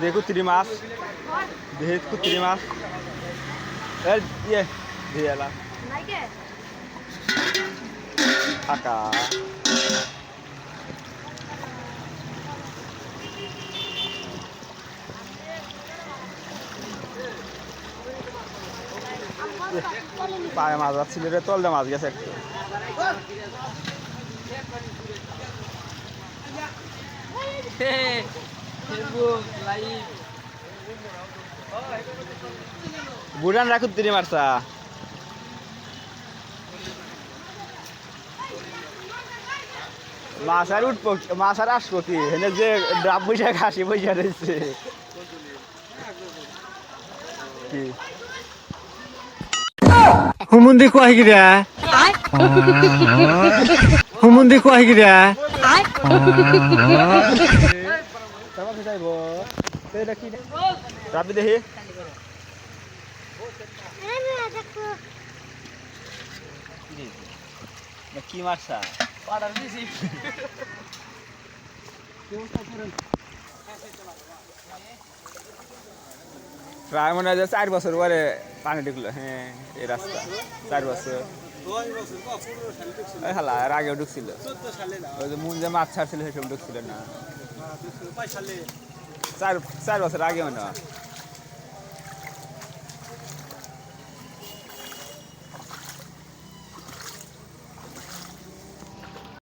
দেখো তিরি মাছ দেখো তিরি মাছ এ দিয়ে দিয়ালা ফাঁকা পায়ে মাছ যাচ্ছিল রে তলদে মাছ গেছে বুড়ান রাখু তিরি মারছা মাছ আর উঠবো মাছ আর আসব কি হেনে যে ডাব বৈশা খাসি বৈশা রয়েছে কি? হুমুন্দি কয় গিরা হুমুন্দি কয় গিরা রাবি দেখি। কি মারছা? প্রায় মনে হয় চার বছর পরে পানি ঢুকলো হ্যাঁ এই রাস্তা চার বছর হালা এর আগেও ঢুকছিল। ওই যে মুন যে মাছ ছাড়ছিল সেসব ঢুকছিল না। চার চার বছর আগে মনে